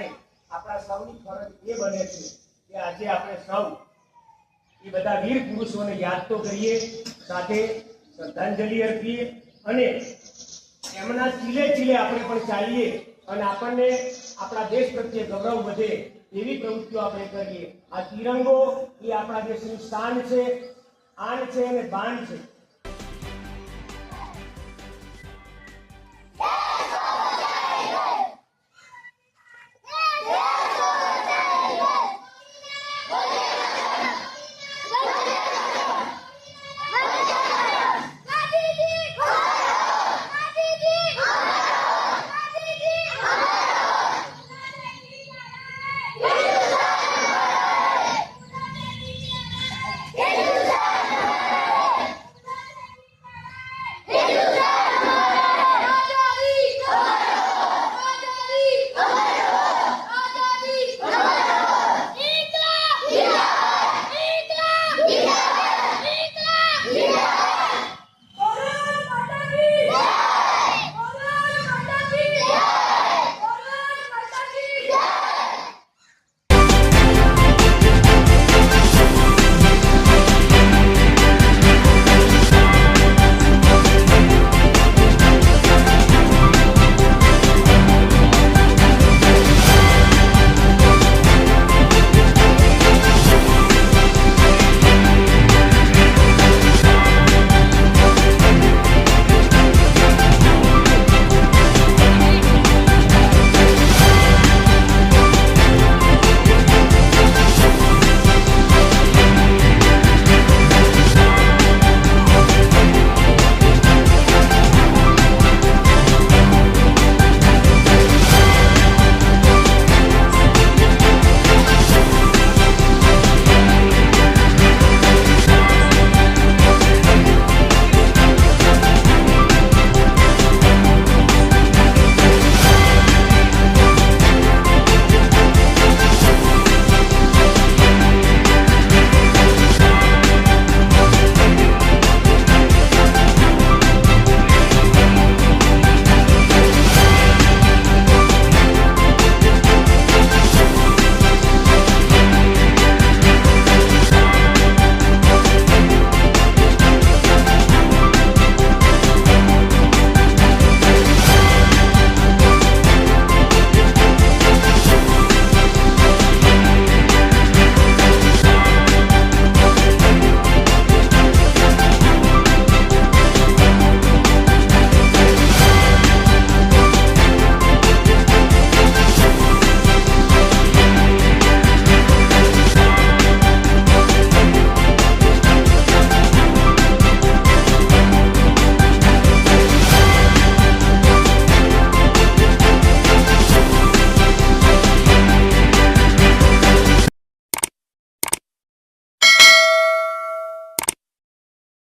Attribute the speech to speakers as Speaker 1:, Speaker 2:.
Speaker 1: ત્યારે આપણા સૌની ફરજ એ બને છે કે આજે આપણે સૌ એ બધા વીર પુરુષોને યાદ તો કરીએ, સાથે શ્રદ્ધાંજલિ અર્પીએ અને એમના ચીલે ચીલે આપણે પણ ચાલીએ અને આપણને આપણા દેશ પ્રત્યે ગૌરવ વધે એવી પ્રવૃત્તિઓ આપણે કરીએ. આ તિરંગો એ આપણા દેશની શાન છે, આન છે અને બાન છે.